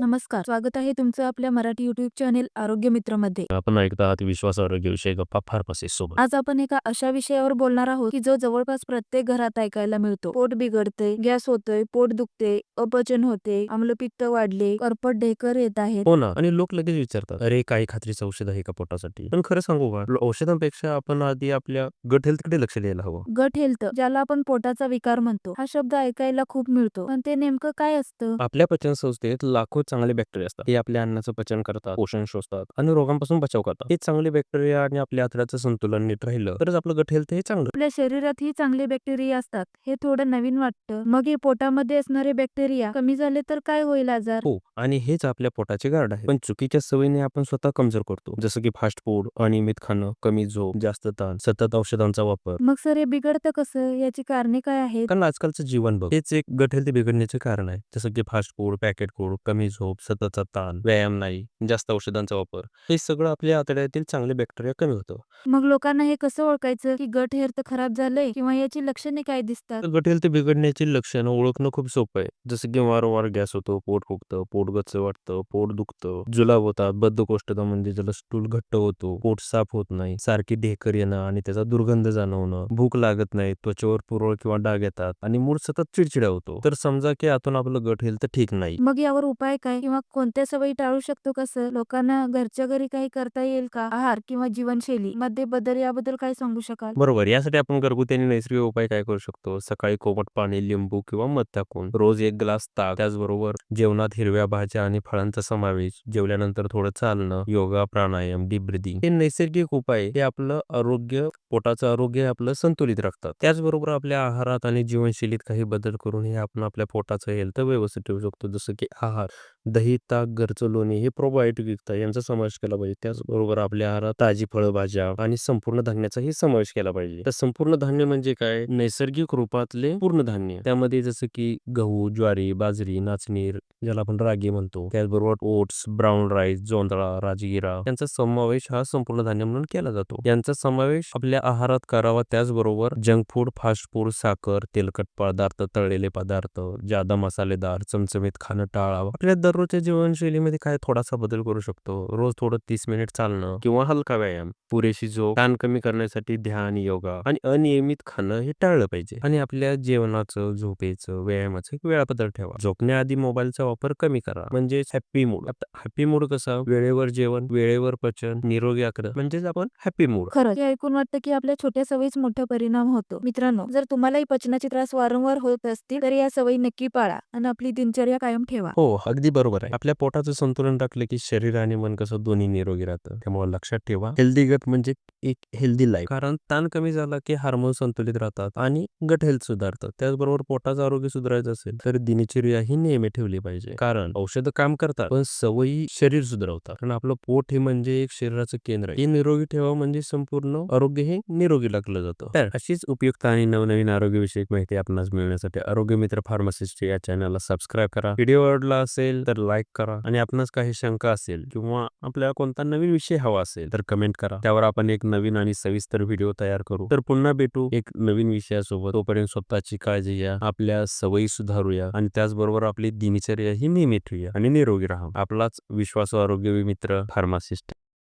नमस्कार. स्वागत आहे तुमचं आपल्या मराठी युट्यूब चॅनेल आरोग्य मित्रमध्ये. आपण ऐकत आहात विश्वास आरोग्य विषय गप्पा फार्मसी सोबत. आज आपण एका अशा विषयावर बोलणार आहोत की जो जवळपास प्रत्येक घरात ऐकायला मिळतो. पोट बिघडते गॅस होतोय पोट दुखते अपचन होते आम्लपित्त वाढले करपट ढेकर येत आहेत. हो ना आणि लोक लगेच विचारतात अरे काही खात्रीचं औषध आहे का पोटासाठी? पण खरं सांगू का? औषधांपेक्षा आपण आधी आपल्या गट हेल्थकडे लक्ष द्यायला हवं. गट हेल्थ ज्याला आपण पोटाचा विकार म्हणतो हा शब्द ऐकायला खूप मिळतो. पण ते नेमकं काय असतं? आपल्या पचन संस्थेत लाखो चांगले बॅक्टेरिया असतात. ते आपल्या अन्नाचं पचन करतात पोषण शोषतात आणि रोगांपासून बचाव करतात. हे चांगले बॅक्टेरिया आणि आपल्या आतड्याचं संतुलन नीट राहिलं तरच आपलं गट हेल्थ हे चांगलं. आपल्या शरीरात ही चांगले बॅक्टेरिया असतात. हे थोडं नवीन वाटतं. मग हे पोटामध्ये असणारे बॅक्टेरिया कमी झाले तर काय होईल आजार? हो आणि हेच आपल्या पोटाचे गार्ड आहे पण चुकीच्या सवयीने आपण स्वतः कमजोर करतो. जसं की फास्ट फूड अनियमित खाणं कमी झोप जास्त ताण सतत औषधांचा वापर. मग सर हे बिघडतं कसं? याची कारणे काय आहेत? कारण आजकालचं जीवन बघ हेच एक गट हेल्थ बिघडण्याचे कारण आहे. जसं की फास्ट फूड पॅकेट फूड कमी झोप सततचा ताण व्यायाम नाही जास्त औषधांचा वापर हे सगळं आपल्या आतड्यातील चांगले बॅक्टेरिया कमी होतं. मग लोकांना हे कसं ओळखायचं की गट हेल्थ खराब झालंय किंवा याची लक्षणे काय दिसतात? तर गट हेल्थ बिघडण्याची लक्षणं ओळखणं खूप सोपं आहे. जसं की वारंवार गॅस होतो पोट फुगतं पोट गच्च वाटतं पोट दुखतं जुलाब होतात बद्धकोष्ठता म्हणजे ज्याला स्टूल घट्ट होतो पोट साफ होत नाही सारखी ढेकर येणं आणि त्याचा दुर्गंध जाणवणं भूक लागत नाही त्वचेवर पुरळ किंवा डाग येतात आणि मूड सतत चिडचिडा होतो. तर समजा की आतून आपलं गट हेल्थ ठीक नाही. मग यावर उपाय काय किंवा कोणत्या सवयी टाळू शकतो कसं? लोकांना घरच्या घरी काही करता येईल का? आहार किंवा जीवनशैली मध्ये बदल याबद्दल काय सांगू शकाल? बरोबर. यासाठी आपण घरगुती आणि नैसर्गिक उपाय काय करू शकतो? सकाळी कोमट पाणी लिंबू किंवा मध टाकून रोज एक ग्लास ताक त्याचबरोबर जेवणात हिरव्या भाज्या आणि फळांचा समावेश जेवल्यानंतर थोडं चालणं योगा प्राणायाम डीप ब्रिदिंग हे नैसर्गिक उपाय हे आपलं आरोग्य पोटाचं आरोग्य आपलं संतुलित राखतात. त्याचबरोबर आपल्या आहारात आणि जीवनशैलीत काही बदल करून हे आपण आपल्या पोटाचं हेल्थ व्यवस्थित ठेवू शकतो. जसं की आहार. दही ताक घरचं लोणी हे प्रोबायोटिक यांचा समावेश केला पाहिजे. त्याचबरोबर आपल्या आहारात ताजी फळभाज्या आणि संपूर्ण धान्याचाही समावेश केला पाहिजे. तर संपूर्ण धान्य म्हणजे काय? नैसर्गिक रूपातले पूर्ण धान्य. त्यामध्ये जसं की गहू ज्वारी बाजरी नाचणीर ज्याला आपण रागी म्हणतो. त्याचबरोबर ओट्स ब्राऊन राईस जोंधळा राजगिरा यांचा समावेश हा संपूर्ण धान्य म्हणून केला जातो. यांचा समावेश आपल्या आहारात करावा. त्याचबरोबर जंक फूड फास्ट फूड साखर तेलकट पदार्थ तळलेले पदार्थ जादा मसालेदार चमचमीत खाणं टाळावं. आपल्या दररोजच्या जीवनशैलीमध्ये काय थोडासा बदल करू शकतो? रोज थोडं तीस मिनिट चालणं किंवा हलका व्यायाम पुरेशी झोप ताण कमी करण्यासाठी ध्यान योगा आणि अनियमित खाणं हे टाळलं पाहिजे. आणि आपल्या जेवणाचं झोपेचं व्यायामाचं एक वेळापत्रक ठेवा. झोपण्याआधी मोबाईलचा वापर कमी करा. म्हणजे हॅपी मूड हॅपी मूड कसा? वेळेवर जेवण वेळेवर पचन निरोगी आकडा म्हणजेच आपण हॅपी मूड खरंच. हे ऐकून वाटतं की आपल्या छोट्या सवयीच मोठा परिणाम होतो. मित्रांनो जर तुम्हालाही पचनाचे त्रास वारंवार होत असतील तर या सवयी नक्की पाळा आणि आपली दिनचर्या कायम ठेवा. हो अगदी बरोबर आहे. आपल्या पोटाचं संतुलन राखलं की शरीर आणि मन कसं दोन्ही निरोगी राहतं. त्यामुळे लक्षात ठेवा हेल्दी गट म्हणजे एक हेल्दी लाईफ कारण ताण कमी झाला की हार्मोन संतुलित राहतात आणि गट हेल्थ सुधारतात त्याचबरोबर पोटाचं आरोग्य सुधारायचं असेल तर दिनचर्या ही नेहमी ठेवली पाहिजे. कारण औषधं काम करतात पण सवयी शरीर सुधारवतात. कारण आपलं पोट हे म्हणजे एक शरीराचं केंद्र आहे. हे निरोगी ठेवा म्हणजे संपूर्ण आरोग्य हे निरोगी लागलं जातं. तर अशीच उपयुक्त आणि नवनवीन आरोग्यविषयक माहिती आपणास मिळण्यासाठी आरोग्य मित्र फार्मासिस्ट या चॅनलला सबस्क्राईब करा. व्हिडिओ आवडला असेल तर लाईक करा आणि आपणास काही शंका असेल किंवा आपल्याला कोणता नवीन विषय हवा असेल तर कमेंट करा. त्यावर आपण एक नवीन आणि सविस्तर व्हिडिओ तयार करू. तर पुन्हा भेटू एक नवीन विषयासोबत. तोपर्यंत स्वतःची काळजी घ्या आपल्या सवयी सुधारूया आणि त्याचबरोबर आपली दिनचर्या ही नियमित ठेवूया आणि निरोगी राहा. आपलाच विश्वास आरोग्य मित्र फार्मासिस्ट